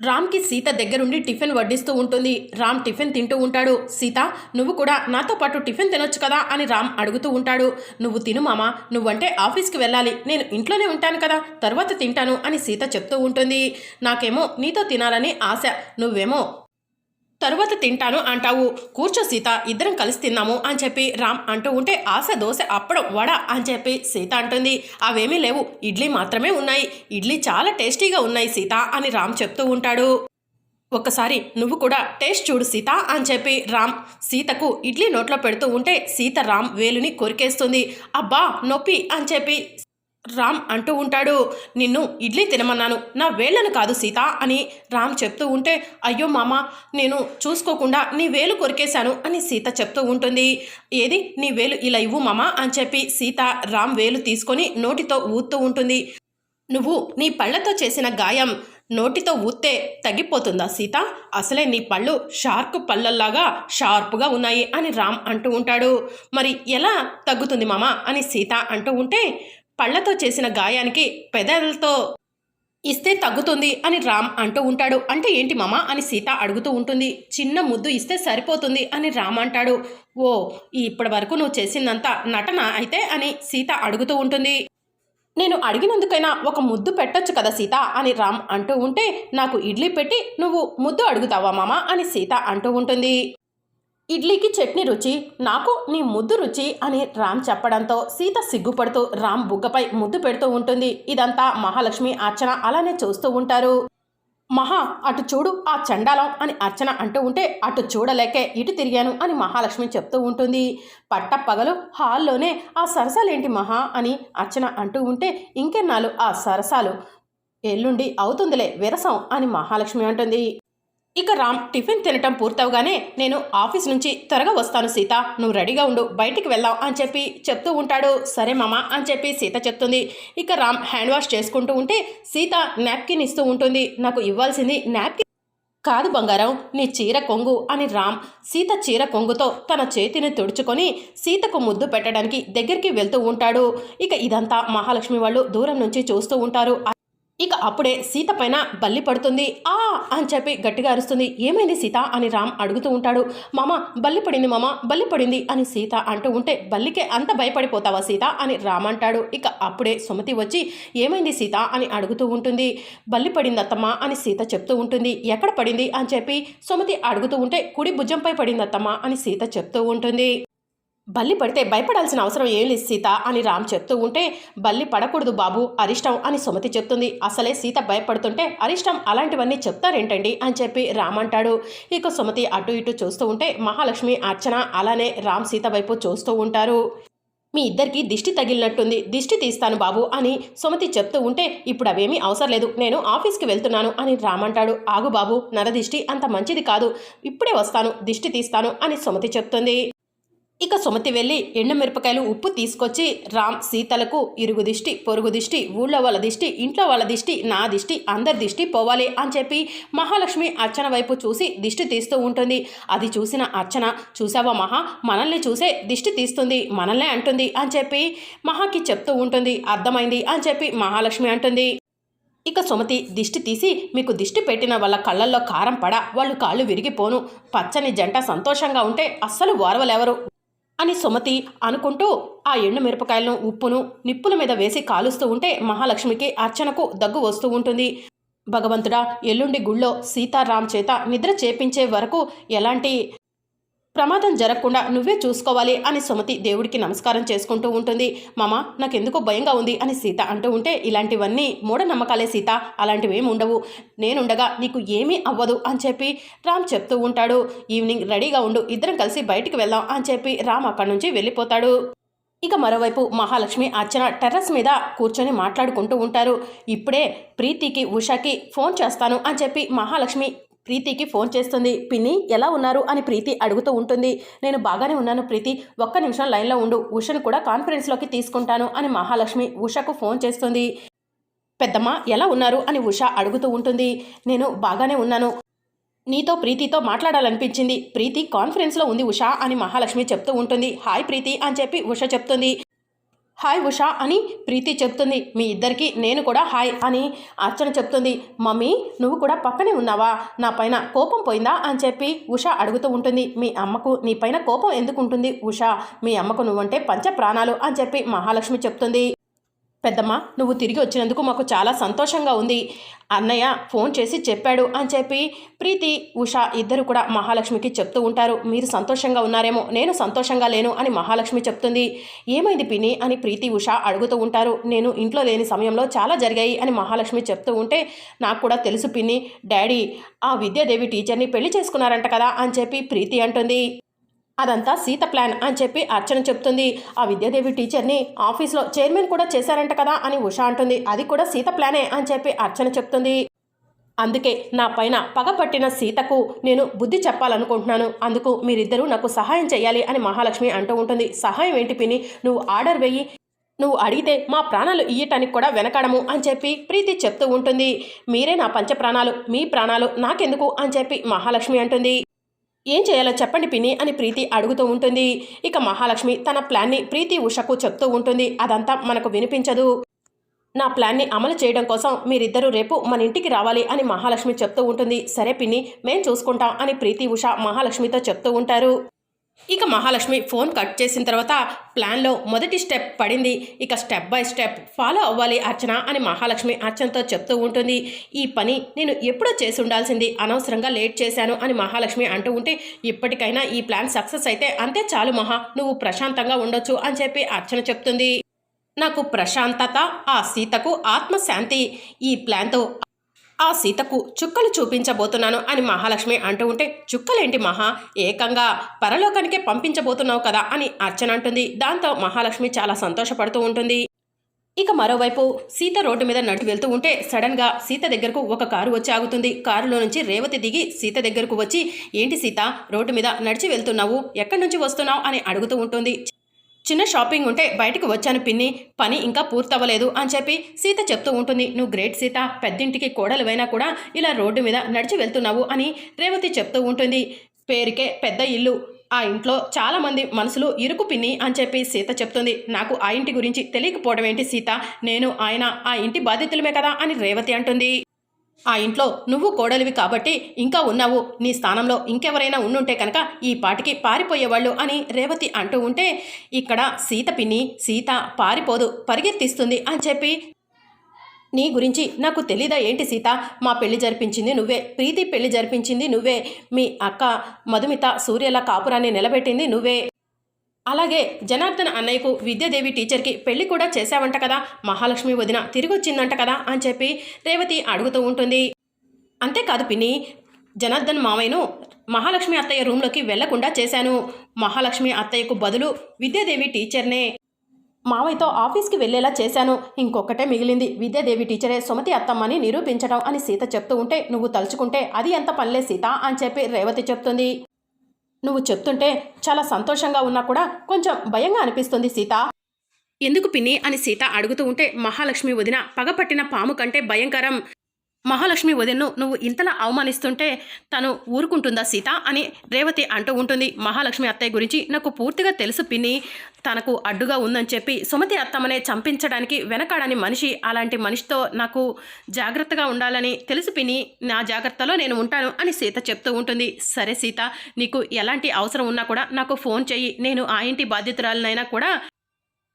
రామ్కి సీత దగ్గరుండి టిఫిన్ వడ్డిస్తూ ఉంటుంది. రామ్ టిఫిన్ తింటూ ఉంటాడు. సీత నువ్వు కూడా నాతో పాటు టిఫిన్ తినొచ్చు కదా అని రామ్ అడుగుతూ ఉంటాడు. నువ్వు తిను మామ నువ్వంటే ఆఫీస్కి వెళ్ళాలి. నేను ఇంట్లోనే ఉంటాను కదా తర్వాత తింటాను అని సీత చెప్తూ ఉంటుంది. నాకేమో నీతో తినాలని ఆశ. నువ్వేమో తరువాత తింటాను అంటావు. కూర్చో సీత ఇద్దరం కలిసి తిన్నాము అని చెప్పి రామ్ అంటూ ఉంటే ఆశ దోశ అప్పడం వడ అని చెప్పి సీత అంటుంది. అవేమీ లేవు. ఇడ్లీ మాత్రమే ఉన్నాయి. ఇడ్లీ చాలా టేస్టీగా ఉన్నాయి సీత అని రామ్ చెప్తూ ఉంటాడు. ఒక్కసారి నువ్వు కూడా టేస్ట్ చూడు సీత అని చెప్పి రామ్ సీతకు ఇడ్లీ నోట్లో పెడుతూ ఉంటే సీత రామ్ వేలుని కొరికేస్తుంది. అబ్బా నొప్పి అని చెప్పి రామ్ అంటూ ఉంటాడు. నిన్ను ఇడ్లీ తినమన్నాను. నా వేళ్ళను కాదు సీత అని రామ్ చెప్తూ ఉంటే అయ్యో మామ నేను చూసుకోకుండా నీ వేలు కొరికేశాను అని సీత చెప్తూ ఉంటుంది. ఏది? నీ వేలు ఇలా ఇవ్వు మామ అని చెప్పి సీత రామ్ వేలు తీసుకొని నోటితో ఊతూ ఉంటుంది. నువ్వు నీ పళ్ళతో చేసిన గాయం నోటితో ఊత్తే తగ్గిపోతుందా సీత? అసలే నీ పళ్ళు షార్క్ పళ్ళల్లాగా షార్ప్గా ఉన్నాయి అని రామ్ అంటూ ఉంటాడు. మరి ఎలా తగ్గుతుంది మామ అని సీత అంటూ ఉంటే పళ్ళతో చేసిన గాయానికి పెదలతో ఇస్తే తగ్గుతుంది అని రామ్ అంటూ ఉంటాడు. అంటే ఏంటి మామ అని సీత అడుగుతూ ఉంటుంది. చిన్న ముద్దు ఇస్తే సరిపోతుంది అని రామ్ అంటాడు. ఓ ఇప్పటి వరకు నువ్వు చేసిందంతా నటన అయితే అని సీత అడుగుతూ ఉంటుంది. నేను అడిగినందుకైనా ఒక ముద్దు పెట్టొచ్చు కదా సీత అని రామ్ అంటూ ఉంటే నాకు ఇడ్లీ పెట్టి నువ్వు ముద్దు అడుగుతావా మామ అని సీత అంటూ ఉంటుంది. ఇడ్లీకి చట్నీ రుచి నాకు నీ ముద్దు రుచి అని రామ్ చెప్పడంతో సీత సిగ్గుపడుతూ రామ్ బుగ్గపై ముద్దు పెడుతూ ఉంటుంది. ఇదంతా మహాలక్ష్మి అర్చన అలానే చూస్తూ ఉంటారు. మహా అటు చూడు ఆ చండాలం అని అర్చన అంటూ ఉంటే అటు చూడలేకే ఇటు తిరిగాను అని మహాలక్ష్మి చెప్తూ ఉంటుంది. పట్ట పగలు హాల్లోనే ఆ సరసాలేంటి మహా అని అర్చన అంటూ ఉంటే ఇంకెన్నాళ్ళు ఆ సరసాలు? ఎల్లుండి అవుతుందిలే విరసం అని మహాలక్ష్మి అంటుంది. ఇక రామ్ టిఫిన్ తినటం పూర్తవగానే నేను ఆఫీస్ నుంచి త్వరగా వస్తాను సీత. నువ్వు రెడీగా ఉండు బయటికి వెళ్దాం అని చెప్పి చెప్తూ ఉంటాడు. సరే మామ అని చెప్పి సీత చెప్తుంది. ఇక రామ్ హ్యాండ్ వాష్ చేసుకుంటూ ఉంటే సీత నాప్కిన్ ఇస్తూ ఉంటుంది. నాకు ఇవ్వాల్సింది నాప్కిన్ కాదు బంగారం నీ చీర కొంగు అని రామ్ సీత చీర కొంగుతో తన చేతిని తుడుచుకొని సీతకు ముద్దు పెట్టడానికి దగ్గరికి వెళ్తూ ఉంటాడు. ఇక ఇదంతా మహాలక్ష్మి వాళ్ళు దూరం నుంచి చూస్తూ ఉంటారు. ఇక అప్పుడే సీత పైన బల్లి పడుతుంది. ఆ! అని చెప్పి గట్టిగా అరుస్తుంది. ఏమైంది సీత? అని రామ్ అడుగుతూ ఉంటాడు. మామ బల్లి పడింది మామ బల్లి పడింది అని సీత అంటూ ఉంటే బల్లికే అంత భయపడిపోతావా సీత? అని రామ్ అంటాడు. ఇక అప్పుడే సుమతి వచ్చి ఏమైంది సీత? అని అడుగుతూ ఉంటుంది. బల్లి పడింది అత్తమ్మ అని సీత చెప్తూ ఉంటుంది. ఎక్కడ పడింది? అని చెప్పి సుమతి అడుగుతూ ఉంటే కుడి భుజంపై పడింది అత్తమ్మ అని సీత చెప్తూ ఉంటుంది. బల్లి పడితే భయపడాల్సిన అవసరం ఏం లేదు సీత అని రామ్ చెప్తూ ఉంటే బల్లి పడకూడదు బాబు అరిష్టం అని సుమతి చెప్తుంది. అసలే సీత భయపడుతుంటే అరిష్టం అలాంటివన్నీ చెప్తారేంటండి అని చెప్పి రామ్ అంటాడు. ఇక సుమతి అటు ఇటు చూస్తూ ఉంటే మహాలక్ష్మి అర్చన అలానే రామ్ సీత వైపు చూస్తూ ఉంటారు. మీ ఇద్దరికి దిష్టి తగిలినట్టుంది దిష్టి తీస్తాను బాబు అని సుమతి చెప్తూ ఉంటే ఇప్పుడు అవేమీ అవసరం లేదు నేను ఆఫీస్కి వెళ్తున్నాను అని రామంటాడు ఆగు బాబు నరదిష్టి అంత మంచిది కాదు ఇప్పుడే వస్తాను దిష్టి తీస్తాను అని సుమతి చెప్తుంది. ఇక సుమతి వెళ్ళి ఎండుమిరపకాయలు ఉప్పు తీసుకొచ్చి రామ్ సీతలకు ఇరుగు దిష్టి పొరుగు దిష్టి ఊళ్ళో వాళ్ళ దిష్టి ఇంట్లో వాళ్ళ దిష్టి నా దిష్టి అందరి దిష్టి పోవాలి అని చెప్పి మహాలక్ష్మి అర్చన వైపు చూసి దిష్టి తీస్తూ ఉంటుంది. అది చూసిన అర్చన చూసావా మహా మనల్ని చూసే దిష్టి తీస్తుంది మనల్నే అంటుంది అని చెప్పి మహాకి చెప్తూ ఉంటుంది. అర్థమైంది అని చెప్పి మహాలక్ష్మి అంటుంది. ఇక సుమతి దిష్టి తీసి మీకు దిష్టి పెట్టిన వాళ్ళ కళ్ళల్లో కారం పడ వాళ్ళు కాళ్ళు విరిగిపోను. పచ్చని జంట సంతోషంగా ఉంటే అస్సలు ఓర్వలెవరు అని సుమతి అనుకుంటూ ఆ ఎండు మిరపకాయలను ఉప్పును నిప్పుల మీద వేసి కాలుస్తూ ఉంటే మహాలక్ష్మికి అర్చనకు దగ్గు వస్తూ ఉంటుంది. భగవంతుడా ఎల్లుండి గుళ్ళో సీతారాం చేత నిద్ర చేపించే వరకు ఎలాంటి ప్రమాదం జరగకుండా నువ్వే చూసుకోవాలి అని సుమతి దేవుడికి నమస్కారం చేసుకుంటూ ఉంటుంది. మామ నాకెందుకో భయంగా ఉంది అని సీత అంటూ ఉంటే ఇలాంటివన్నీ మూఢనమ్మకాలే సీత. అలాంటివి ఏమి ఉండవు. నేనుండగా నీకు ఏమీ అవ్వదు అని చెప్పి రామ్ చెప్తూ ఉంటాడు. ఈవినింగ్ రెడీగా ఉండు ఇద్దరం కలిసి బయటికి వెళ్దాం అని చెప్పి రామ్ అక్కడి నుంచి వెళ్ళిపోతాడు. ఇక మరోవైపు మహాలక్ష్మి అర్చన టెర్రస్ మీద కూర్చొని మాట్లాడుకుంటూ ఉంటారు. ఇప్పుడే ప్రీతికి ఉషాకి ఫోన్ చేస్తాను అని చెప్పి మహాలక్ష్మి ప్రీతికి ఫోన్ చేస్తుంది. పిన్ని ఎలా ఉన్నారు? అని ప్రీతి అడుగుతూ ఉంటుంది. నేను బాగానే ఉన్నాను ప్రీతి. ఒక్క నిమిషం లైన్లో ఉండు. ఉషను కూడా కాన్ఫరెన్స్లోకి తీసుకుంటాను అని మహాలక్ష్మి ఉషకు ఫోన్ చేస్తుంది. పెద్దమ్మ ఎలా ఉన్నారు? అని ఉష అడుగుతూ ఉంటుంది. నేను బాగానే ఉన్నాను. నీతో ప్రీతితో మాట్లాడాలనిపించింది. ప్రీతి కాన్ఫరెన్స్లో ఉంది ఉష అని మహాలక్ష్మి చెప్తూ ఉంటుంది. హాయ్ ప్రీతి అని చెప్పి ఉష చెప్తుంది. హాయ్ ఉషా అని ప్రీతి చెప్తుంది. మీ ఇద్దరికి నేను కూడా హాయ్ అని అర్చన చెప్తుంది. మమ్మీ నువ్వు కూడా పక్కనే ఉన్నావా? నా పైన కోపం పోయిందా? అని చెప్పి ఉషా అడుగుతూ ఉంటుంది. మీ అమ్మకు నీ పైన కోపం ఎందుకు ఉంటుంది ఉష? మీ అమ్మకు నువ్వంటే పంచ ప్రాణాలు అని చెప్పి మహాలక్ష్మి చెప్తుంది. పెద్దమ్మ నువ్వు తిరిగి వచ్చినందుకు మాకు చాలా సంతోషంగా ఉంది. అన్నయ్య ఫోన్ చేసి చెప్పాడు అని చెప్పి ప్రీతి ఉష ఇద్దరు కూడా మహాలక్ష్మికి చెప్తూ ఉంటారు. మీరు సంతోషంగా ఉన్నారేమో నేను సంతోషంగా లేను అని మహాలక్ష్మి చెప్తుంది. ఏమైంది పిన్ని అని ప్రీతి ఉషా అడుగుతూ ఉంటారు. నేను ఇంట్లో లేని సమయంలో చాలా జరిగాయి అని మహాలక్ష్మి చెప్తూ ఉంటే నాకు కూడా తెలుసు పిన్ని డాడీ ఆ విద్యాదేవి టీచర్ని పెళ్ళి చేసుకున్నారంట కదా అని చెప్పి ప్రీతి అంటుంది. అదంతా సీత ప్లాన్ అని చెప్పి అర్చన చెప్తుంది. ఆ విద్యాదేవి టీచర్ని ఆఫీస్లో చైర్మన్ కూడా చేశారంట కదా అని ఉషా అంటుంది. అది కూడా సీత ప్లానే అని చెప్పి అర్చన చెప్తుంది. అందుకే నా పైన పగపట్టిన సీతకు నేను బుద్ధి చెప్పాలనుకుంటున్నాను. అందుకు మీరిద్దరూ నాకు సహాయం చేయాలి అని మహాలక్ష్మి అంటూ ఉంటుంది. సహాయం ఏంటి పిని నువ్వు ఆర్డర్ వెయ్యి నువ్వు అడిగితే మా ప్రాణాలు ఇయ్యటానికి కూడా వెనకడము అని చెప్పి ప్రీతి చెప్తూ ఉంటుంది. మీరే నా పంచ ప్రాణాలు మీ ప్రాణాలు నాకెందుకు అని చెప్పి మహాలక్ష్మి అంటుంది. ఏం చేయాలో చెప్పండి పిన్ని అని ప్రీతి అడుగుతూ ఉంటుంది. ఇక మహాలక్ష్మి తన ప్లాన్ని ప్రీతి ఉషకు చెప్తూ ఉంటుంది. అదంతా మనకు వినిపించదు. నా ప్లాన్ని అమలు చేయడం కోసం మీరిద్దరూ రేపు మన ఇంటికి రావాలి అని మహాలక్ష్మి చెప్తూ ఉంటుంది. సరే పిన్ని మేం చూసుకుంటాం అని ప్రీతి ఉష మహాలక్ష్మితో చెప్తూ ఉంటారు. ఇక మహాలక్ష్మి ఫోన్ కట్ చేసిన తర్వాత ప్లాన్లో మొదటి స్టెప్ పడింది. ఇక స్టెప్ బై స్టెప్ ఫాలో అవ్వాలి అర్చన అని మహాలక్ష్మి అర్చనతో చెప్తూ ఉంటుంది. ఈ పని నేను ఎప్పుడో చేసి ఉండాల్సింది. అనవసరంగా లేట్ చేశాను అని మహాలక్ష్మి అంటూ ఉంటే ఇప్పటికైనా ఈ ప్లాన్ సక్సెస్ అయితే అంతే చాలు మహా. నువ్వు ప్రశాంతంగా ఉండొచ్చు అని చెప్పి అర్చన చెప్తుంది. నాకు ప్రశాంతత ఆ సీతకు ఆత్మశాంతి. ఈ ప్లాన్తో ఆ సీతకు చుక్కలు చూపించబోతున్నాను అని మహాలక్ష్మి అంటూ ఉంటే చుక్కలేంటి మహా? ఏకంగా పరలోకానికే పంపించబోతున్నావు కదా అని అర్చన అంటుంది. దాంతో మహాలక్ష్మి చాలా సంతోషపడుతూ ఉంటుంది. ఇక మరోవైపు సీత రోడ్డు మీద నడిచి వెళ్తూ ఉంటే సడన్గా సీత దగ్గరకు ఒక కారు వచ్చి ఆగుతుంది. కారులో నుంచి రేవతి దిగి సీత దగ్గరకు వచ్చి ఏంటి సీత రోడ్డు మీద నడిచి వెళ్తున్నావు? ఎక్కడి నుంచి వస్తున్నావు? అని అడుగుతూ ఉంటుంది. చిన్న షాపింగ్ ఉంటే బయటకు వచ్చాను పిన్ని పని ఇంకా పూర్తవ్వలేదు అని చెప్పి సీత చెప్తూ ఉంటుంది. నువ్వు గ్రేట్ సీత పెద్దింటికి కోడలువైనా కూడా ఇలా రోడ్డు మీద నడిచి వెళ్తున్నావు అని రేవతి చెప్తూ ఉంటుంది. పేరుకే పెద్ద ఇల్లు. ఆ ఇంట్లో చాలామంది మనసులు ఇరుకు పిన్ని అని చెప్పి సీత చెప్తుంది. నాకు ఆ ఇంటి గురించి తెలియకపోవడం ఏంటి సీత? నేను ఆయన ఆ ఇంటి బాధితులమే కదా అని రేవతి అంటుంది. ఆ ఇంట్లో నువ్వు కోడలివి కాబట్టి ఇంకా ఉన్నావు. నీ స్థానంలో ఇంకెవరైనా ఉండుంటే కనుక ఈ పాటికి పారిపోయేవాళ్ళు అని రేవతి అంటూ ఉంటే ఇక్కడ సీత పిన్ని సీత పారిపోదు పరిగెత్తిస్తుంది అని చెప్పి నీ గురించి నాకు తెలీదా ఏంటి సీత? మా పెళ్ళి జరిపించింది నువ్వే. ప్రీతి పెళ్ళి జరిపించింది నువ్వే. మీ అక్క మధుమిత సూర్యల కాపురాన్ని నిలబెట్టింది నువ్వే. అలాగే జనార్దన్ అన్నయ్యకు విద్యాదేవి టీచర్కి పెళ్ళి కూడా చేశావంట కదా మహాలక్ష్మి వదిన తిరిగొచ్చిందంట కదా అని చెప్పి రేవతి అడుగుతూ ఉంటుంది. అంతేకాదు పిన్ని జనార్దన్ మావయ్యను మహాలక్ష్మి అత్తయ్య రూమ్లోకి వెళ్ళకుండా చేశాను. మహాలక్ష్మి అత్తయ్యకు బదులు విద్యాదేవి టీచర్నే. మావయ్యతో ఆఫీస్కి వెళ్ళేలా చేశాను. ఇంకొకటే మిగిలింది. విద్యాదేవి టీచరే సుమతి అత్తమ్మని నిరూపించడం అని సీత చెప్తూ ఉంటే నువ్వు తలుచుకుంటే అది ఎంత పనిలే సీత అని చెప్పి రేవతి చెప్తుంది. నువ్వు చెప్తుంటే చాలా సంతోషంగా ఉన్నా కూడా కొంచెం భయంగా అనిపిస్తుంది సీత. ఎందుకు పిన్ని అని సీత అడుగుతూ ఉంటే మహాలక్ష్మి వదిన పగపట్టిన పాము కంటే భయంకరం. మహాలక్ష్మి వదిన్ను నువ్వు ఇంతలా అవమానిస్తుంటే తను ఊరుకుంటుందా సీత? అని రేవతి అంటూ ఉంటుంది. మహాలక్ష్మి అత్తయ్య గురించి నాకు పూర్తిగా తెలుసు పిన్ని. తనకు అడ్డుగా ఉందని చెప్పి సుమతి అత్తమ్మనే చంపించడానికి వెనకాడని మనిషి అలాంటి మనిషితో నాకు జాగ్రత్తగా ఉండాలని తెలుసు పిన్ని. నా జాగ్రత్తలో నేను ఉంటాను అని సీత చెప్తూ ఉంటుంది. సరే సీత నీకు ఎలాంటి అవసరం ఉన్నా కూడా నాకు ఫోన్ చెయ్యి. నేను ఆ ఇంటి బాధ్యతురాలనైనా కూడా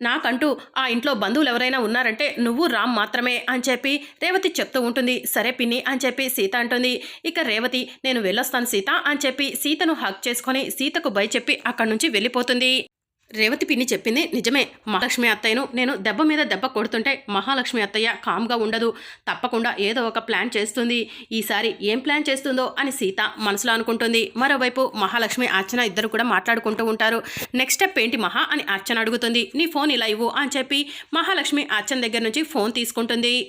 నాకంటూ ఆ ఇంట్లో బంధువులు ఎవరైనా ఉన్నారంటే నువ్వు రామ్ మాత్రమే అని చెప్పి రేవతి చెప్తూ ఉంటుంది. సరే పిన్ని అని చెప్పి సీత అంటుంది. ఇక రేవతి నేను వెళ్ళొస్తాను సీత అని చెప్పి సీతను హక్ చేసుకొని సీతకు భయ చెప్పి అక్కడి నుంచి వెళ్ళిపోతుంది. రేవతి పిన్ని చెప్పింది నిజమే. మహాలక్ష్మి అత్తయ్యను నేను దెబ్బ మీద దెబ్బ కొడుతుంటే మహాలక్ష్మి అత్తయ్య కామ్గా ఉండదు. తప్పకుండా ఏదో ఒక ప్లాన్ చేస్తుంది. ఈసారి ఏం ప్లాన్ చేస్తుందో అని సీత మనసులో అనుకుంటుంది. మరోవైపు మహాలక్ష్మి అర్చన ఇద్దరు కూడా మాట్లాడుకుంటూ ఉంటారు. నెక్స్ట్ స్టెప్ ఏంటి మహా అని అర్చన అడుగుతుంది. నీ ఫోన్ ఇలా ఇవ్వు అని చెప్పి మహాలక్ష్మి అర్చన దగ్గర నుంచి ఫోన్ తీసుకుంటుంది.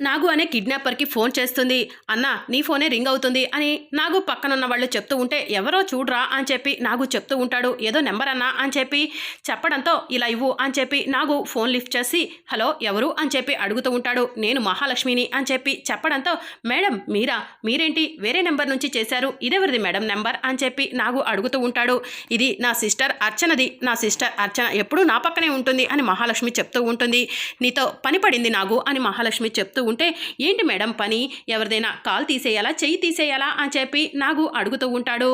నాగు అనే కిడ్నాపర్కి ఫోన్ చేస్తుంది. అన్న నీ ఫోనే రింగ్ అవుతుంది అని నాగు పక్కనున్న వాళ్ళు చెప్తూ ఉంటే ఎవరో చూడరా అని చెప్పి నాగు చెప్తూ ఉంటాడు. ఏదో నెంబర్ అన్నా అని చెప్పి చెప్పడంతో ఇలా ఇవ్వు అని చెప్పి నాగు ఫోన్ లిఫ్ట్ చేసి హలో ఎవరు అని చెప్పి అడుగుతూ ఉంటాడు. నేను మహాలక్ష్మిని అని చెప్పి చెప్పడంతో మేడం మీరా? మీరేంటి? వేరే నెంబర్ నుంచి చేశారు. ఇదెవరిది మేడం నెంబర్ అని చెప్పి నాగు అడుగుతూ ఉంటాడు. ఇది నా సిస్టర్ అర్చనది. నా సిస్టర్ అర్చన ఎప్పుడూ నా పక్కనే ఉంటుంది అని మహాలక్ష్మి చెప్తూ ఉంటుంది. నీతో పని పడింది నాగు అని మహాలక్ష్మి చెప్తూ ఉంటే ఏంటి మేడం పని? ఎవరిదైనా కాల్ తీసేయాలా? చెయ్యి తీసేయాలా? అని చెప్పి నాగు అడుగుతూ ఉంటాడు.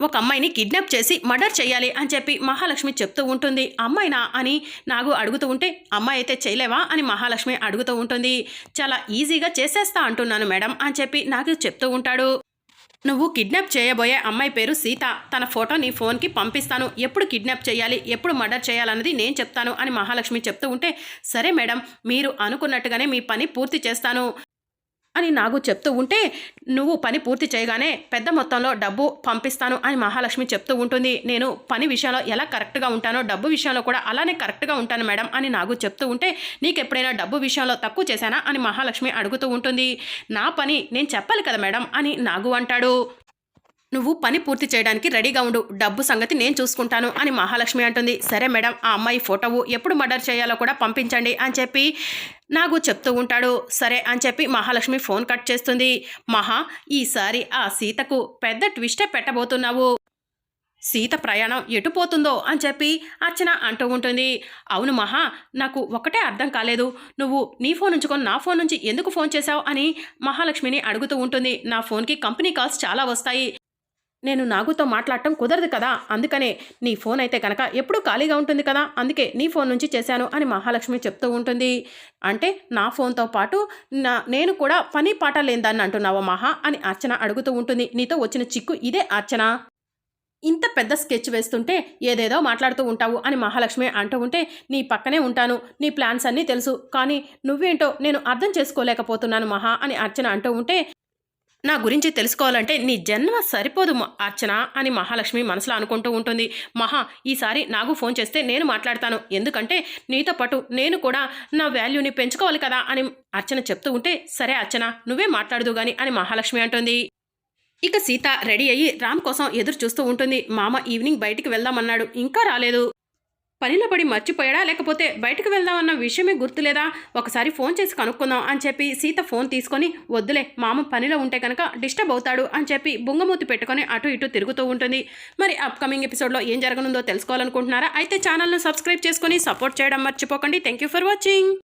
ఒక అమ్మాయిని కిడ్నాప్ చేసి మర్డర్ చేయాలి అని చెప్పి మహాలక్ష్మి చెప్తూ ఉంటుంది. అమ్మాయినా అని నాగు అడుగుతూ ఉంటే అమ్మాయి అయితే చేయలేవా? అని మహాలక్ష్మి అడుగుతూ ఉంటుంది. చాలా ఈజీగా చేసేస్తా అంటున్నాను మేడం అని చెప్పి నాకు చెప్తూ ఉంటాడు. నువ్వు కిడ్నాప్ చేయబోయే అమ్మాయి పేరు సీత. తన ఫోటో నీ ఫోన్కి పంపిస్తాను. ఎప్పుడు కిడ్నాప్ చేయాలి ఎప్పుడు మర్డర్ చేయాలన్నది నేను చెప్తాను అని మహాలక్ష్మి చెప్తూ ఉంటే సరే మేడం మీరు అనుకున్నట్టుగానే మీ పని పూర్తి చేస్తాను. అని నాగు చెప్తూ ఉంటే నువ్వు పని పూర్తి చేయగానే పెద్ద మొత్తంలో డబ్బు పంపిస్తాను అని మహాలక్ష్మి చెప్తూ ఉంటుంది. నేను పని విషయంలో ఎలా కరెక్ట్గా ఉంటానో డబ్బు విషయంలో కూడా అలానే కరెక్ట్గా ఉంటాను మేడం అని నాగు చెప్తూ ఉంటే నీకు ఎప్పుడైనా డబ్బు విషయంలో తక్కువ చేశానా? అని మహాలక్ష్మి అడుగుతూ ఉంటుంది. నా పని నేను చెప్పాలి కదా మేడం అని నాగు అంటాడు. నువ్వు పని పూర్తి చేయడానికి రెడీగా ఉండు. డబ్బు సంగతి నేను చూసుకుంటాను అని మహాలక్ష్మి అంటుంది. సరే మేడం ఆ అమ్మాయి ఫోటోవు ఎప్పుడు మర్డర్ చేయాలో కూడా పంపించండి అని చెప్పి నాకు చెప్తూ ఉంటాడు. సరే అని చెప్పి మహాలక్ష్మి ఫోన్ కట్ చేస్తుంది. మహా ఈసారి ఆ సీతకు పెద్ద ట్విస్టే పెట్టబోతున్నావు. సీత ప్రయాణం ఎటు పోతుందో అని చెప్పి అర్చన అంటూ ఉంటుంది. అవును మహా నాకు ఒకటే అర్థం కాలేదు. నువ్వు నీ ఫోన్ ఉంచుకొని నా ఫోన్ నుంచి ఎందుకు ఫోన్ చేశావు అని మహాలక్ష్మిని అడుగుతూ ఉంటుంది. నా ఫోన్కి కంపెనీ కాల్స్ చాలా వస్తాయి. నేను నాగుతో మాట్లాడటం కుదరదు కదా? అందుకనే నీ ఫోన్ అయితే కనుక ఎప్పుడూ ఖాళీగా ఉంటుంది కదా? అందుకే నీ ఫోన్ నుంచి చేశాను అని మహాలక్ష్మి చెప్తూ ఉంటుంది. అంటే నా ఫోన్తో పాటు నా నేను కూడా పని పాట లేదని అంటున్నావా మహా? అని అర్చన అడుగుతూ ఉంటుంది. నీతో వచ్చిన చిక్కు ఇదే అర్చన. ఇంత పెద్ద స్కెచ్ వేస్తుంటే ఏదేదో మాట్లాడుతూ ఉంటావు అని మహాలక్ష్మి అంటూ ఉంటే నీ పక్కనే ఉంటాను. నీ ప్లాన్స్ అన్నీ తెలుసు. కానీ నువ్వేంటో నేను అర్థం చేసుకోలేకపోతున్నాను మహా అని అర్చన అంటూ ఉంటే నా గురించి తెలుసుకోవాలంటే నీ జన్మ సరిపోదు అర్చన అని మహాలక్ష్మి మనసులో అనుకుంటూ ఉంటుంది. మహా ఈసారి నాకు ఫోన్ చేస్తే నేను మాట్లాడతాను. ఎందుకంటే నీతో పాటు నేను కూడా నా వాల్యూని పెంచుకోవాలి కదా అని అర్చన చెప్తూ ఉంటే సరే అర్చన నువ్వే మాట్లాడదు గాని అని మహాలక్ష్మి అంటుంది. ఇక సీత రెడీ అయ్యి రామ్ కోసం ఎదురు చూస్తూ ఉంటుంది. మామ ఈవినింగ్ బయటికి వెళ్దామన్నాడు. ఇంకా రాలేదు. పనిలో పడి మర్చిపోయాడా? లేకపోతే బయటకు వెళ్దామన్న విషయమే గుర్తులేదా? ఒకసారి ఫోన్ చేసి కనుక్కుందాం అని చెప్పి సీత ఫోన్ తీసుకొని వద్దులే మామ పనిలో ఉంటే కనుక డిస్టర్బ్ అవుతాడు అని చెప్పి బుంగమూతి పెట్టుకొని అటు ఇటు తిరుగుతూ ఉంటుంది. మరి అప్కమింగ్ ఎపిసోడ్లో ఏం జరగనుందో తెలుసుకోవాలనుకుంటున్నారా? అయితే ఛానల్ను సబ్స్క్రైబ్ చేసుకొని సపోర్ట్ చేయడం మర్చిపోకండి. Thank you for watching